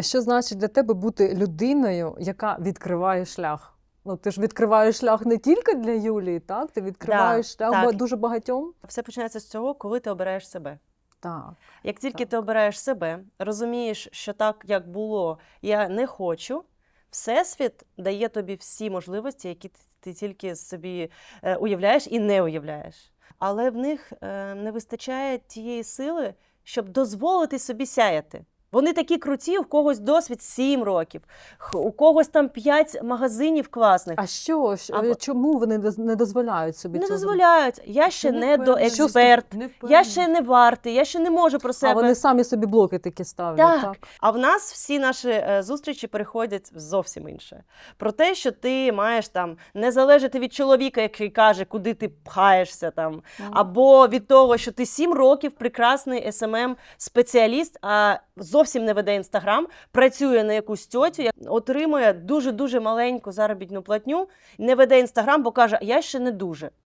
Що значить для тебе бути людиною, яка відкриває шлях? Ну, ти ж відкриваєш шлях не тільки для Юлії, так? Ти відкриваєш шлях так. дуже багатьом. Все починається з цього, коли ти обираєш себе. Так. Як тільки Так. ти обираєш себе, розумієш, що так, як було, я не хочу, Всесвіт дає тобі всі можливості, які ти, ти тільки собі е, уявляєш і не уявляєш. Але в них е, не вистачає тієї сили, щоб дозволити собі сяяти. Вони такі круті, у когось досвід 7 років, у когось там 5 магазинів класних. А що? Що- А Чому вони не дозволяють собі не цього? дозволяють. Я ще Ти не до експерт, Не я ще не вартий, я ще не можу про себе. А вони самі собі блоки такі ставлять. Так. Так. А в нас всі наші е, зустрічі переходять в зовсім інше. Про те, що ти маєш там не залежати від чоловіка, який каже, куди ти пхаєшся там, або від того, що ти сім років прекрасний smm спеціаліст, а зовсім не веде інстаграм, працює на якусь тьотю, отримує дуже дуже маленьку заробітну платню, не веде інстаграм, бо каже, я ще не дуже.